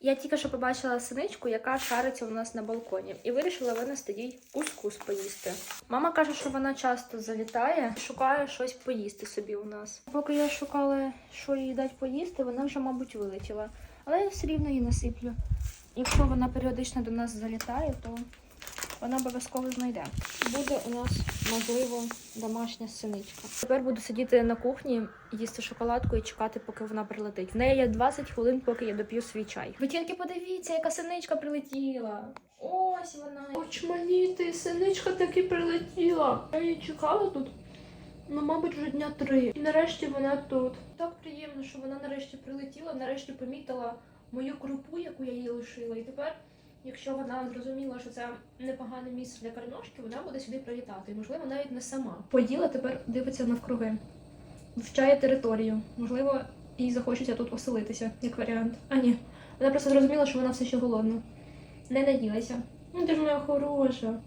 Я тільки що побачила синичку, яка шариться у нас на балконі, і вирішила винести їй кускус поїсти. Мама каже, що вона часто залітає, шукає щось поїсти собі у нас. Поки я шукала, що їй дати поїсти, вона вже, мабуть, вилетіла. Але я все рівно її насиплю. Якщо вона періодично до нас залітає, то вона обов'язково знайде. Буде у нас, можливо, домашня синичка. Тепер буду сидіти на кухні, їсти шоколадку і чекати, поки вона прилетить. В неї є 20 хвилин, поки я доп'ю свій чай. Ви тільки подивіться, яка синичка прилетіла. Ось вона. Очманіти, синичка таки прилетіла. Я її чекала тут, ну, мабуть, вже дня три. І нарешті вона тут. Так приємно, що вона нарешті прилетіла, нарешті помітила мою крупу, яку я їй лишила. І тепер, якщо вона зрозуміла, що це непогане місце для кармошки, вона буде сюди прилітати. Можливо, навіть не сама. Поділа тепер дивиться навкруги, вивчає територію. Можливо, їй захочеться тут оселитися, як варіант. А ні, вона просто зрозуміла, що вона все ще голодна. Не наділася. Ну ти ж моя хороша.